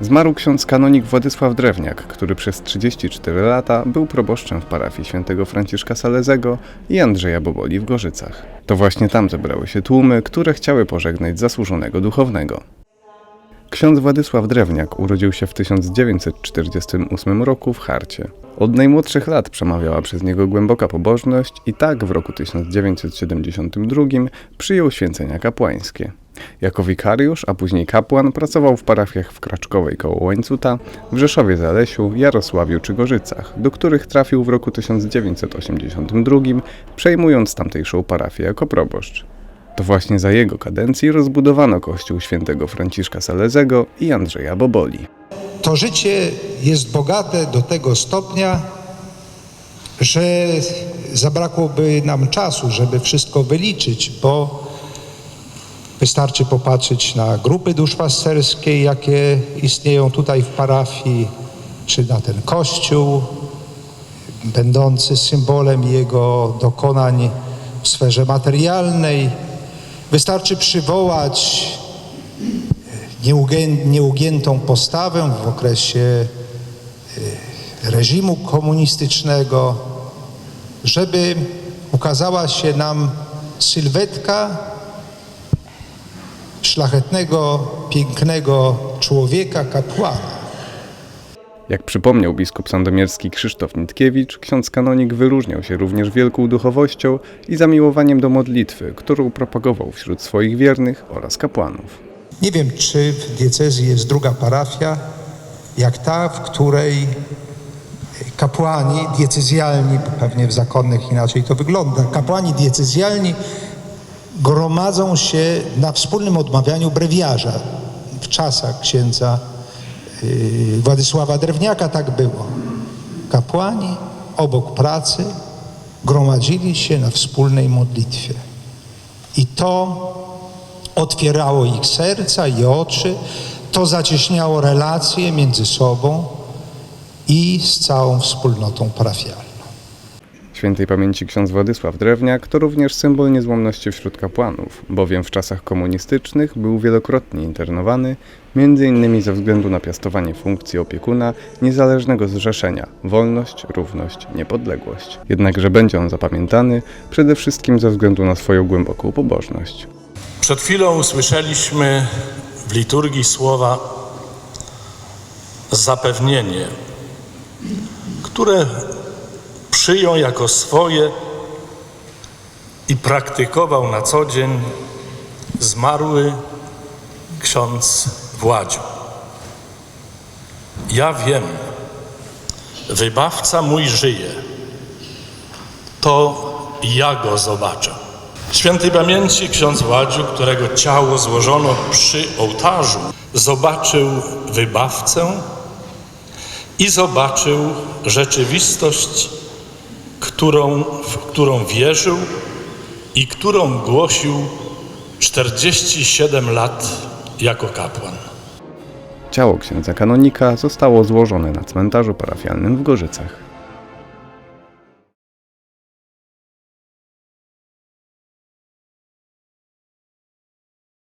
Zmarł ksiądz kanonik Władysław Drewniak, który przez 34 lata był proboszczem w parafii świętego Franciszka Salezego i Andrzeja Boboli w Gorzycach. To właśnie tam zebrały się tłumy, które chciały pożegnać zasłużonego duchownego. Ksiądz Władysław Drewniak urodził się w 1948 roku w Charcie. Od najmłodszych lat przemawiała przez niego głęboka pobożność i tak w roku 1972 przyjął święcenia kapłańskie. Jako wikariusz, a później kapłan pracował w parafiach w Kraczkowej koło Łańcuta, w Rzeszowie Zalesiu, Jarosławiu czy Gorzycach, do których trafił w roku 1982, przejmując tamtejszą parafię jako proboszcz. To właśnie za jego kadencji rozbudowano kościół świętego Franciszka Salezego i Andrzeja Boboli. To życie jest bogate do tego stopnia, że zabrakłoby nam czasu, żeby wszystko wyliczyć, bo wystarczy popatrzeć na grupy duszpasterskie, jakie istnieją tutaj w parafii, czy na ten kościół, będący symbolem jego dokonań w sferze materialnej. Wystarczy przywołać nieugę- nieugiętą postawę w okresie y, reżimu komunistycznego, żeby ukazała się nam sylwetka szlachetnego, pięknego człowieka, kapłana. Jak przypomniał biskup sandomierski Krzysztof Nitkiewicz, ksiądz kanonik wyróżniał się również wielką duchowością i zamiłowaniem do modlitwy, którą propagował wśród swoich wiernych oraz kapłanów. Nie wiem, czy w diecezji jest druga parafia, jak ta, w której kapłani diecezjalni, pewnie w zakonnych inaczej to wygląda, kapłani diecezjalni gromadzą się na wspólnym odmawianiu brewiarza. W czasach księdza Władysława Drewniaka tak było. Kapłani obok pracy gromadzili się na wspólnej modlitwie. I to otwierało ich serca i oczy, to zacieśniało relacje między sobą i z całą wspólnotą parafialną. Świętej pamięci ksiądz Władysław Drewniak to również symbol niezłomności wśród kapłanów, bowiem w czasach komunistycznych był wielokrotnie internowany, m.in. ze względu na piastowanie funkcji opiekuna niezależnego zrzeszenia Wolność, Równość, Niepodległość. Jednakże będzie on zapamiętany przede wszystkim ze względu na swoją głęboką pobożność. Przed chwilą usłyszeliśmy w liturgii słowa zapewnienie, które przyjął jako swoje i praktykował na co dzień zmarły ksiądz Władziu. Ja wiem, wybawca mój żyje, to ja go zobaczę. Świętej pamięci ksiądz Władziu, którego ciało złożono przy ołtarzu, zobaczył wybawcę i zobaczył rzeczywistość, którą, w którą wierzył i którą głosił 47 lat jako kapłan. Ciało księdza kanonika zostało złożone na cmentarzu parafialnym w Gorzycach.